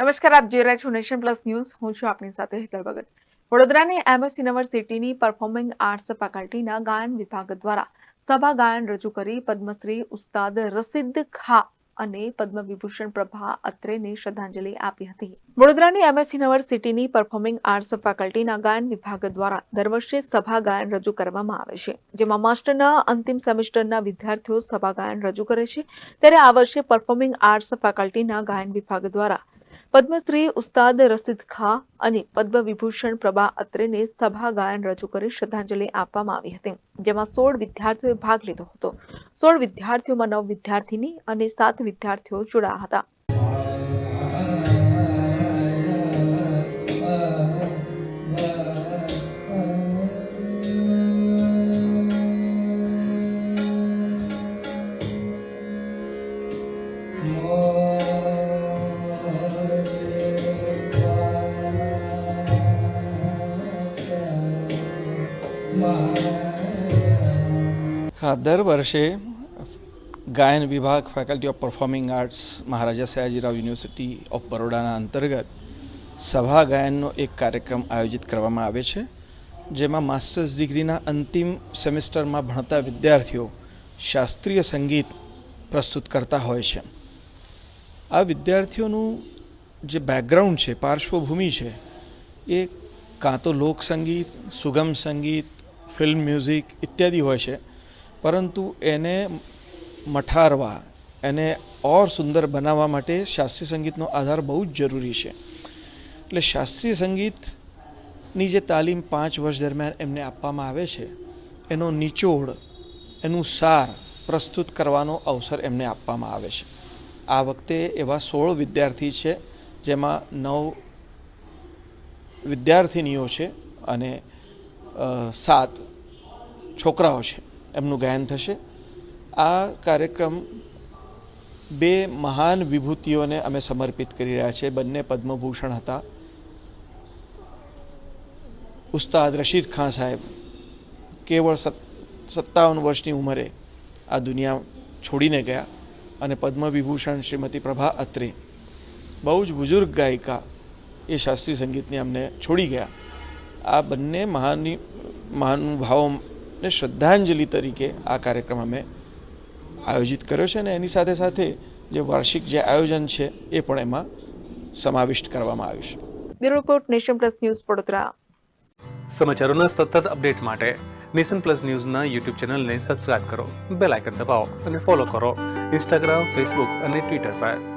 નમસ્કાર, આપ જોઈ રહ્યા છો નેશન પ્લસ ન્યૂઝ. હું છું આપની સાથે હેતલ ભગત. વડોદરાની એમએસ યુનિવર્સિટીની પરફોર્મિંગ આર્ટ્સ ફેકલ્ટીના ગાયન વિભાગ દ્વારા સભા ગાયન રજૂ કરી પદ્મશ્રી ઉસ્તાદ રસીદ ખા અને પદ્મ વિભૂષણ પ્રભા અત્રેને શ્રદ્ધાંજલિ આપી હતી. વડોદરાની એમએસ યુનિવર્સિટીની પરફોર્મિંગ આર્ટ્સ ફેકલ્ટીના ગાયન વિભાગ દ્વારા દર વર્ષે સભા ગાયન રજૂ કરવામાં આવે છે, જેમાં માસ્ટરના અંતિમ સેમેસ્ટરના વિદ્યાર્થીઓ સભા ગાયન રજૂ કરે છે. ત્યારે આ વર્ષે પરફોર્મિંગ આર્ટ્સ ફેકલ્ટીના ગાયન વિભાગ દ્વારા પદ્મશ્રી ઉસ્તાદ રસીદ ખા અને પદ્મ વિભૂષણ પ્રભા અત્રેને સભા ગાયન રજૂ કરી શ્રદ્ધાંજલિ આપવામાં આવી હતી, જેમાં સોળ વિદ્યાર્થીઓએ ભાગ લીધો હતો. સોળ વિદ્યાર્થીઓમાં નવ વિદ્યાર્થીની અને સાત વિદ્યાર્થીઓ જોડાયા હતા. હા, દર વર્ષે ગાયન વિભાગ faculty of performing arts Maharaja Sayajirao university of બરોડાના અંતર્ગત સભા ગાયનનો એક કાર્યક્રમ આયોજિત કરવામાં આવે છે, જેમાં માસ્ટર્સ ડિગ્રીના અંતિમ સેમેસ્ટરમાં ભણતા વિદ્યાર્થીઓ શાસ્ત્રીય સંગીત પ્રસ્તુત કરતા હોય છે. આ વિદ્યાર્થીઓનું જે બેકગ્રાઉન્ડ છે, પાર્શ્વભૂમિ છે, એ કાં તો લોકસંગીત, સુગમ સંગીત ફિલ્મ, મ્યુઝિક ઇત્યાદિ હોય છે. પરંતુ એને મઠારવા, એને ઓર સુંદર બનાવવા માટે શાસ્ત્રીય સંગીતનો આધાર બહુ જ જરૂરી છે. એટલે શાસ્ત્રીય સંગીતની જે તાલીમ પાંચ વર્ષ દરમિયાન એમને આપવામાં આવે છે, એનો નિચોડ, એનું સાર પ્રસ્તુત કરવાનો અવસર એમને આપવામાં આવે છે. આ વખતે એવા સોળ વિદ્યાર્થી છે, જેમાં નવ વિદ્યાર્થિનીઓ છે અને સાત છોકરાઓ છે, એમનું ગાયન થશે. આ કાર્યક્રમ બે મહાન વિભૂતિઓને અમે સમર્પિત કરી રહ્યા છે બંને પદ્મભૂષણ હતા. ઉસ્તાદ રશીદ ખાન સાહેબ, કેવળ સત્તાવન વર્ષની ઉંમરે આ દુનિયા છોડીને ગયા અને પદ્મ વિભૂષણ શ્રીમતી પ્રભા અત્રે, બહુ જ બુઝુર્ગ ગાયિકા એ શાસ્ત્રીય સંગીતને અમને છોડી ગયા. આ બંને મહાની મહાનુભાવોને શ્રદ્ધાંજલિ તરીકે આ કાર્યક્રમ અમે આયોજિત કર્યો છે અને એની સાથે સાથે જે વાર્ષિક જે આયોજન છે એ પણ એમાં સમાવિષ્ટ કરવામાં આવ્યું છે. Bureau report nation plus news Vadodara. સમાચારોના સતત અપડેટ માટે નેશન પ્લસ ન્યૂઝના યુટ્યુબ ચેનલને સબસ્ક્રાઇબ કરો બેલ આઇકન દબાવો અને ફોલો કરો. ઇન્સ્ટાગ્રામ ફેસબુક અને ટ્વિટર પર.